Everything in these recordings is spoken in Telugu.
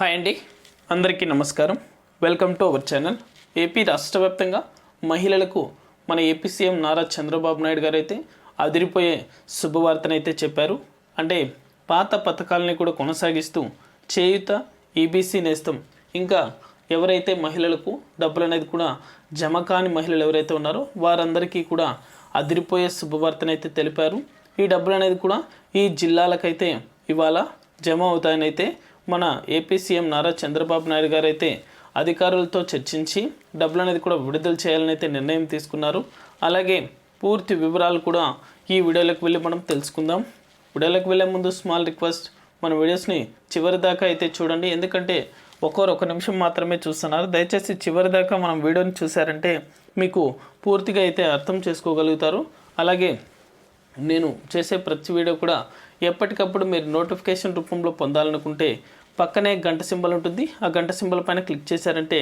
హాయ్ అండి అందరికీ నమస్కారం. Welcome to our channel AP రాష్ట్ర వ్యాప్తంగా మహిళలకు మన ఏపీ సీఎం నారా చంద్రబాబు నాయుడు గారు అయితే అదిరిపోయే శుభవార్తనైతే చెప్పారు. అంటే పాత పథకాలని కూడా కొనసాగిస్తూ చేయుత ఈబీసీ నేస్తం. ఇంకా ఎవరైతే మహిళలకు డబ్బులు అనేది కూడా జమ కాని మహిళలు ఎవరైతే ఉన్నారో వారందరికీ కూడా అదిరిపోయే శుభవార్తనైతే తెలిపారు. ఈ డబ్బులు అనేది కూడా ఈ జిల్లాలకైతే ఇవాళ జమ అవుతాయని అయితే మన ఏపీ సీఎం నారా చంద్రబాబు నాయుడు గారు అయితే అధికారులతో చర్చించి డబ్బులు అనేది కూడా విడుదల చేయాలని అయితే నిర్ణయం తీసుకున్నారు. అలాగే పూర్తి వివరాలు కూడా ఈ వీడియోలోకి వెళ్ళి మనం తెలుసుకుందాం. వీడియోలోకి వెళ్ళే ముందు స్మాల్ రిక్వెస్ట్ మన వీడియోస్ని చివరి దాకా అయితే చూడండి. ఎందుకంటే ఒక్కొరు ఒక నిమిషం మాత్రమే చూస్తున్నారు. దయచేసి చివరి దాకా మనం వీడియోని చూసారంటే మీకు పూర్తిగా అయితే అర్థం చేసుకోగలుగుతారు. అలాగే నేను చేసే ప్రతి వీడియో కూడా ఎప్పటికప్పుడు మీరు నోటిఫికేషన్ రూపంలో పొందాలనుకుంటే పక్కనే గంట సింబల్ ఉంటుంది. ఆ గంట సింబల్ పైన క్లిక్ చేశారంటే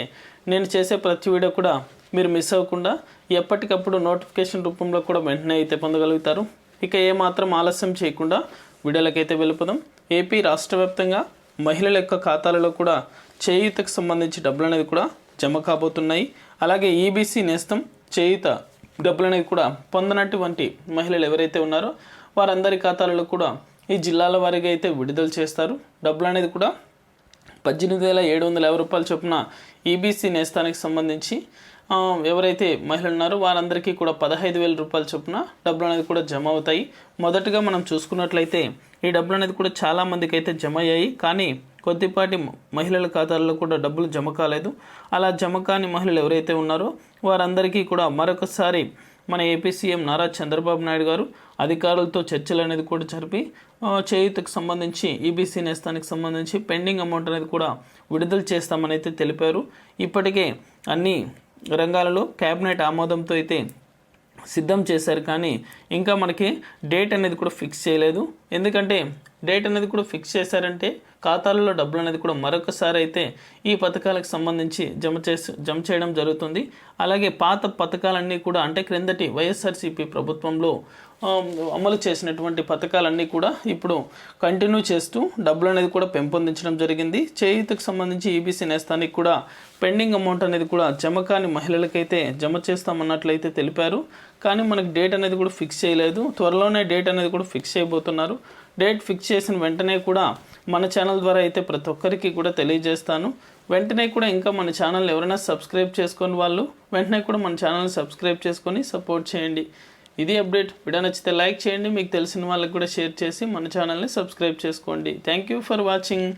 నేను చేసే ప్రతి వీడియో కూడా మీరు మిస్ అవ్వకుండా ఎప్పటికప్పుడు నోటిఫికేషన్ రూపంలో కూడా వెంటనే అయితే పొందగలుగుతారు. ఇక ఏమాత్రం ఆలస్యం చేయకుండా వీడియోలకైతే వెళ్ళిపోదాం. ఏపీ రాష్ట్ర వ్యాప్తంగా మహిళల యొక్క ఖాతాలలో కూడా చేయూతకు సంబంధించి డబ్బులు అనేది కూడా జమ కాబోతున్నాయి. అలాగే ఈబీసీ నేస్తం చేయూత డబ్బులు అనేది కూడా పొందనటువంటి మహిళలు ఎవరైతే ఉన్నారో వారందరి ఖాతాలలో కూడా ఈ జిల్లాల వారీగా అయితే విడుదల చేస్తారు. డబ్బులు అనేది కూడా పద్దెనిమిది వేల ఏడు వందల యాభై రూపాయల చొప్పున ఈబీసీ నేస్తానికి సంబంధించి ఎవరైతే మహిళలు ఉన్నారో వారందరికీ కూడా పదహైదు వేల రూపాయల చొప్పున డబ్బులు అనేది కూడా జమ అవుతాయి. మొదటగా మనం చూసుకున్నట్లయితే ఈ డబ్బులు అనేది కూడా చాలా మందికి అయితే జమ అయ్యాయి. కానీ కొద్దిపాటి మహిళల ఖాతాల్లో కూడా డబ్బులు జమ కాలేదు. అలా జమ కాని మహిళలు ఎవరైతే ఉన్నారో వారందరికీ కూడా మరొకసారి మన ఏపీ సీఎం నారా చంద్రబాబు నాయుడు గారు అధికారులతో చర్చలు అనేది కూడా జరిపి చేయూతకు సంబంధించి ఈబీసీ నేస్తానికి సంబంధించి పెండింగ్ అమౌంట్ అనేది కూడా విడుదల చేస్తామని అయితే తెలిపారు. ఇప్పటికే అన్ని రంగాలలో కేబినెట్ ఆమోదంతో అయితే సిద్ధం చేశారు కానీ ఇంకా మనకి డేట్ అనేది కూడా ఫిక్స్ చేయలేదు. ఎందుకంటే డేట్ అనేది కూడా ఫిక్స్ చేశారంటే ఖాతాలలో డబ్బులు అనేది కూడా మరొకసారి అయితే ఈ పథకాలకు సంబంధించి జమ చేసి జమ చేయడం జరుగుతుంది. అలాగే పాత పథకాలన్నీ కూడా అంటే క్రిందటి వైఎస్ఆర్సీపీ ప్రభుత్వంలో అమలు చేసినటువంటి పథకాలన్నీ కూడా ఇప్పుడు కంటిన్యూ చేస్తూ డబ్బులు అనేది కూడా పెంపొందించడం జరిగింది. చేయూతకు సంబంధించి ఈబీసీ నేస్తానికి కూడా పెండింగ్ అమౌంట్ అనేది కూడా జమ కాని మహిళలకైతే జమ చేస్తామన్నట్లయితే తెలిపారు. కానీ మనకు డేట్ అనేది కూడా ఫిక్స్ చేయలేదు. త్వరలోనే డేట్ అనేది కూడా ఫిక్స్ చేయబోతున్నారు. డేట్ ఫిక్స్ చేసిన వెంటనే కూడా మన ఛానల్ ద్వారా అయితే ప్రతి ఒక్కరికి కూడా తెలియజేస్తాను. వెంటనే కూడా ఇంకా మన ఛానల్ ఎవరైనా సబ్స్క్రైబ్ చేసుకొని వాళ్ళు వెంటనే కూడా మన ఛానల్ని సబ్స్క్రైబ్ చేసుకొని సపోర్ట్ చేయండి. ఇది అప్డేట్. వీడియో నచ్చితే లైక్ చేయండి. మీకు తెలిసిన వాళ్ళకి కూడా షేర్ చేసి మన ఛానల్ని సబ్స్క్రైబ్ చేసుకోండి. Thank you for watching.